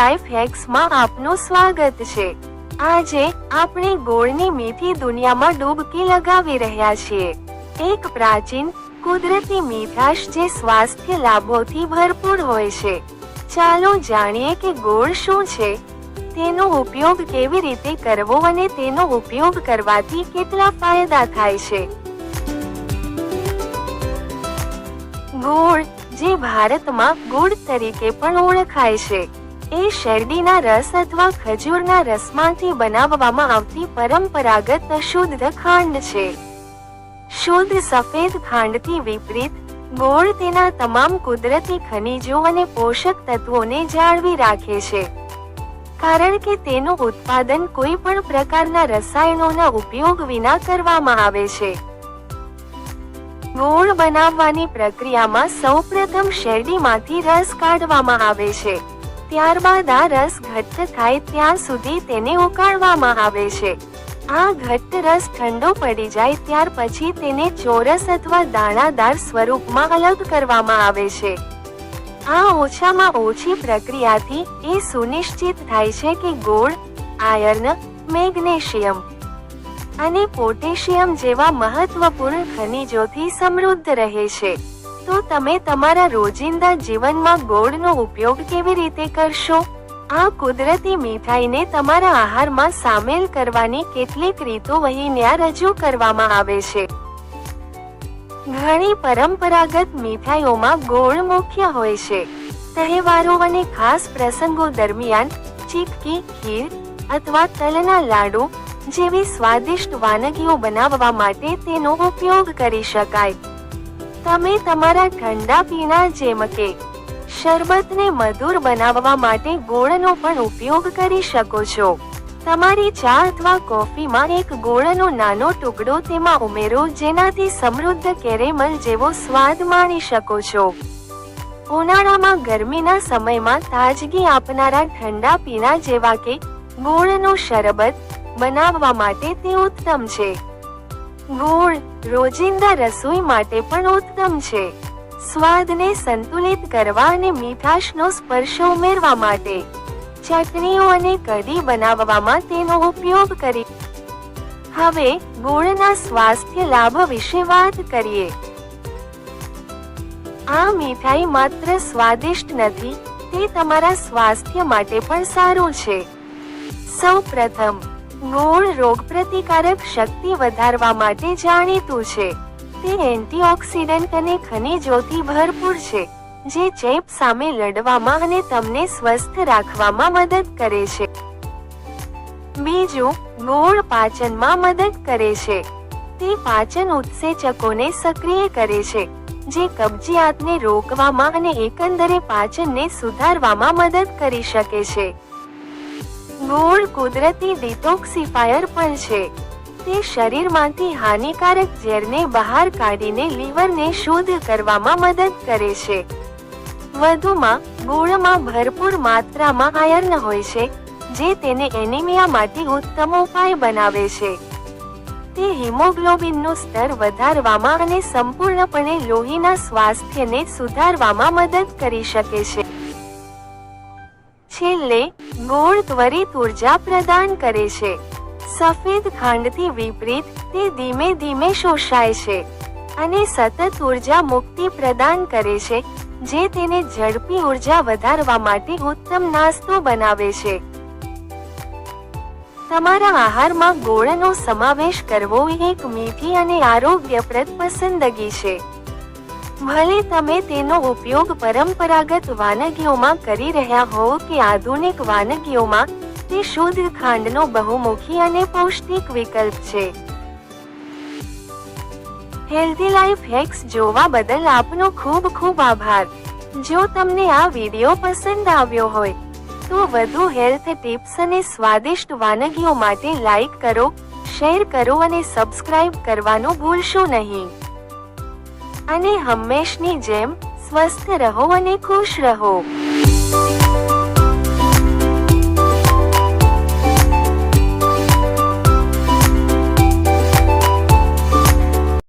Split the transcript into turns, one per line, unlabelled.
Life હેક્સમાં આપનું સ્વાગત છે. આજે આપણે ગોળની મીઠી દુનિયામાં ડૂબકી લગાવી રહ્યા છીએ. એક પ્રાચીન, કુદરતી મીઠાશ જે સ્વાસ્થ્ય લાભોથી ભરપૂર હોય છે. ચાલો જાણીએ કે ગોળ શું છે? તેનો ઉપયોગ કેવી રીતે કરવો અને તેનો ઉપયોગ કરવાથી કેટલા ફાયદા થાય છે? ગોળ, જે ભારતમાં ગુડ તરીકે પણ ઓળખાય છે. એ શેરડીના રસ અથવા ખજૂરના રસમાંથી બનાવવામાં આવતી પરંપરાગત અશુદ્ધ ખાંડ છે. શુદ્ધ સફેદ ખાંડથી વિપરીત, ગોળ તેના તમામ કુદરતી ખનિજો અને પોષક તત્વોને જાળવી રાખે છે. કારણ કે તેનું ઉત્પાદન કોઈ પણ પ્રકારના રસાયણોના ઉપયોગ વિના કરવામાં આવે છે. ગોળ બનાવવાની પ્રક્રિયામાં સૌપ્રથમ શેરડીમાંથી રસ કાઢવામાં આવે છે. ત્યારબાદ આ રસ ઘટ્ટ થાય ત્યાં સુધી તેને ઉકાળવામાં આવે છે. આ ઘટ્ટ રસ ઠંડો પડી જાય ત્યાર પછી તેને ચોરસ અથવા દાણાદાર સ્વરૂપમાં અલગ કરવામાં આવે છે. આ ઓછામાં ઓછી પ્રક્રિયાથી એ સુનિશ્ચિત થાય છે કે ગોળ, આયર્ન, મેગ્નેશિયમ અને પોટેશિયમ જેવા મહત્વપૂર્ણ ખનિજોથી સમૃદ્ધ રહે છે. તો તમે તમારા રોજિંદા જીવનમાં ગોળનો ઉપયોગ કેવી રીતે કરશો? આ કુદરતી મીઠાઈને તમારા આહારમાં સામેલ કરવાની કેટલીક રીતો વહીન્યા રજૂ કરવામાં આવે છે. ઘણી પરંપરાગત મીઠાઈઓમાં ગોળ મુખ્ય હોય છે. તહેવારો અને ખાસ પ્રસંગો દરમિયાન ચીક્કી, ખીર અથવા તલના લાડુ જેવી સ્વાદિષ્ટ વાનગીઓ બનાવવા માટે તેનો ઉપયોગ કરી શકાય. તમે તમારા ઠંડા પીણા જેમ કે શરબતને મધુર બનાવવા માટે ગોળનો પણ ઉપયોગ કરી શકો છો. તમારી ચા અથવા કોફીમાં એક ગોળનો નાનો ટુકડો તેમાં ઉમેરો જેનાથી સમૃદ્ધ કેરેમલ જેવો સ્વાદ માણી શકો છો. ઉનાળામાં ગરમીના સમયમાં તાજગી આપનારા ઠંડા પીણા જેવા કે ગોળનો શરબત બનાવવા માટે તે ઉત્તમ છે. ગોળ રોજિંદા રસોઈ માટે પણ ઉત્તમ છે. સ્વાદને સંતુલિત કરવા અને મીઠાશનો સ્પર્શ ઉમેરવા માટે ચટણીઓ અને કઢી બનાવવામાં તેનો ઉપયોગ કરી હવે ગોળના સ્વાસ્થ્ય લાભ વિશે વાત કરીએ. આ મીઠાઈ માત્ર સ્વાદિષ્ટ નથી, તે તમારા સ્વાસ્થ્ય માટે પણ સારું છે. સૌ પ્રથમ ગોળ રોગપ્રતિકારક શક્તિ વધારવા માટે જાણીતું છે. તે એન્ટીઓક્સિડન્ટ અને ખનિજોથી ભરપૂર છે, જે ચેપ સામે લડવામાં અને તમને સ્વસ્થ રાખવામાં મદદ કરે છે. બીજું ગોળ પાચનમાં મદદ કરે છે. તે પાચન ઉત્સેચકોને સક્રિય કરે છે, જે કબજિયાતને રોકવામાં અને એકંદરે પાચનને સુધારવામાં મદદ કરી શકે છે. ગોળ કુદરતી ડિટોક્સિફાયર પણ છે. તે શરીરમાંથી હાનિકારક ઝેરને બહાર કાઢીને લીવરને શુદ્ધ કરવામાં મદદ કરે છે. વધુમાં, ગોળમાં ભરપૂર માત્રામાં આયર્ન હોય છે, જે તેને એનિમિયા માટે ઉત્તમ ઉપાય બનાવે છે. તે હિમોગ્લોબિનનું સ્તર વધારવામાં અને સંપૂર્ણપણે લોહીના સ્વાસ્થ્યને સુધારવામાં મદદ કરી શકે છે. છેલ્લે ગોળ ત્વરિત ઊર્જા પ્રદાન કરે છે. સફેદ ખાંડથી વિપરીત તે ધીમે ધીમે શોષાય છે અને સતત ઊર્જા મુક્તિ પ્રદાન કરે છે, જે તેને ઝડપી ઊર્જા વધારવા માટે ઉત્તમ નાસ્તો બનાવે છે. તમારા આહારમાં ગોળનો સમાવેશ કરવો એક મીઠી અને આરોગ્યપ્રદ પસંદગી છે. ભલે તમે તેનો ઉપયોગ પરંપરાગત વાનગીઓમાં કરી રહ્યા હો કે આધુનિક વાનગીઓમાં, તે શુદ્ધ ખાંડનો બહુમુખી અને પૌષ્ટિક વિકલ્પ છે. હેલ્ધી લાઈફ હેક્સ જોવા બદલ આપનો ખૂબ ખૂબ આભાર. જો તમને આ વિડિયો પસંદ આવ્યો હોય, તો વધુ હેલ્થ ટિપ્સ અને સ્વાદિષ્ટ વાનગીઓ માટે લાઈક કરો, શેર કરો અને સબસ્ક્રાઇબ કરવાનું ભૂલશો નહીં. અને હંમેશની જેમ સ્વસ્થ રહો અને ખુશ રહો.